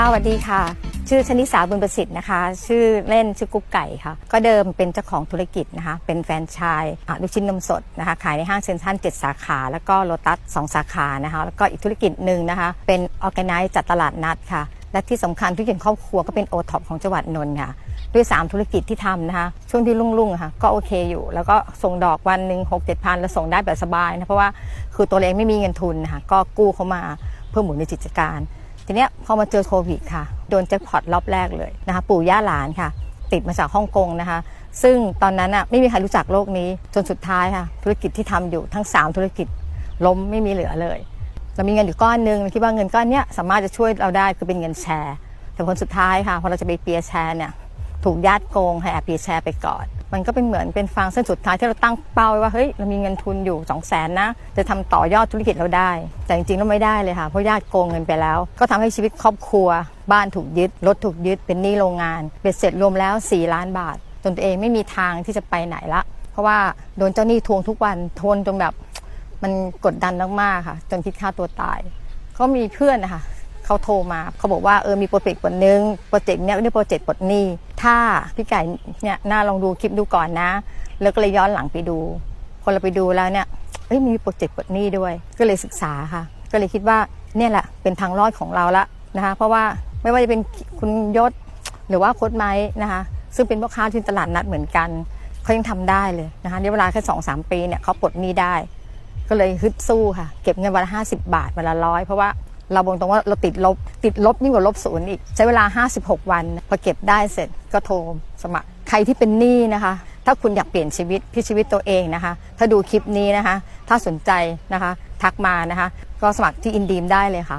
ค่ะสวัสดีค่ะ ชื่อชนิสาบุญประสิทธิ์นะคะ ชื่อเล่นชื่อกุ๊กไก่ค่ะ ก็เดิมเป็นเจ้าของธุรกิจนะคะ เป็นแฟรนไชายลูกชิ้นนมสดนะคะ ขายในห้างเซ็นทรัล7สาขา แล้วก็โลตัส2สาขานะคะ แล้วก็อีกธุรกิจหนึ่งนะคะ เป็นออแกไนซ์จัดตลาดนัดค่ะ และที่สำคัญธุรกิจครอบครัวก็เป็นโอท็อปของจังหวัดนนท์ค่ะ ด้วย 3 ธุรกิจที่ทำนะคะ ช่วงที่รุ่งๆค่ะ ก็โอเคอยู่ แล้วก็ส่งดอกวันหนึ่งหกเจ็ดพันแล้วส่งได้แบบสบายนะ เพราะว่าคือตัวเองไม่มีเงินทุนนะคะก็กู้เขามาเพื่อหมุนในกิจการ ทีเนี้ยพอมาเจอโควิดค่ะ โดนแจ็คพอตรอบแรกเลยนะคะปู่ย่าหลานค่ะ ติดมาจากฮ่องกงนะคะ ซึ่งตอนนั้นอะไม่มีใครรู้จักโลกนี้จนสุดท้ายค่ะ ธุรกิจที่ทำอยู่ทั้ง 3 ธุรกิจล้มไม่มีเหลือเลยเรามีเงินอยู่ก้อนหนึ่งคิดว่าเงินก้อนเนี้ยสามารถจะช่วยเราได้คือเป็นเงินแชร์ แต่ผลสุดท้ายค่ะพอเราจะไปเปียร์แชร์เนี่ยถูกญาติโกงให้แอบเปียร์แชร์ไปก่อน มันก็เป็นเหมือนเป็นฟางเส้นสุดท้ายที่เราตั้งเป้าไว้ว่าเฮ้ยเรามีเงินทุนอยู่ 2 0 0แสนนะ จะทำต่อยอดธุรกิจเราได้ แต่จริงๆแล้วไม่ได้เลยค่ะ เพราะญาติโกงเงินไปแล้ว ก็ทำให้ชีวิตครอบครัว บ้านถูกยึดรถถูกยึดเป็นหนี้โรงงานเบ็ดเสร็จรวมแล้ว 4 ล้านบาทจนตัวเองไม่มีทางที่จะไปไหนละ เพราะว่าโดนเจ้าหนี้ทวงทุกวันทวนจนแบบมันกดดันมากๆค่ะ จนคิดฆ่าตัวตายก็มีเพื่อนนะคะเขาโทรมาเขาบอกว่าเออมีโปรเจกต์คนนึงโปรเจกต์เนี้ยเรียกโปรเจกต์ปลดหนี้ ถ้าพี่ไก่เนี่ยน่าลองดูคลิปดูก่อนนะ แล้วก็เลยย้อนหลังไปดู พอเราไปดูแล้วเนี่ยเอ้ยมีโปรเจกต์ปลดหนี้ด้วย ก็เลยศึกษาค่ะ ก็เลยคิดว่าเนี่ยแหละเป็นทางรอดของเราละนะคะเพราะว่าไม่ว่าจะเป็นคุณยศหรือว่าโค้ดไม้นะคะซึ่งเป็นพ่อค้าที่ตลาดนัดเหมือนกันเขายังทำได้เลยนะคะในเวลาแค่สองสามปีเนี่ยเขาปลดหนี้ได้ ก็เลยฮึดสู้ค่ะ เก็บเงินวันละห้าสิบาทวันละร้อยเพราะว่า เราบอกตรงว่าเราติดลบติดลบยิ่งกว่าลบศูนย์อีก ใช้เวลา 56 วันพอเก็บได้เสร็จก็โทรสมัคร ใครที่เป็นหนี้นะคะ ถ้าคุณอยากเปลี่ยนชีวิตพี่ชีวิตตัวเองนะคะ ถ้าดูคลิปนี้นะคะ ถ้าสนใจนะคะ ทักมานะคะ ก็สมัครที่อินดีมได้เลยค่ะ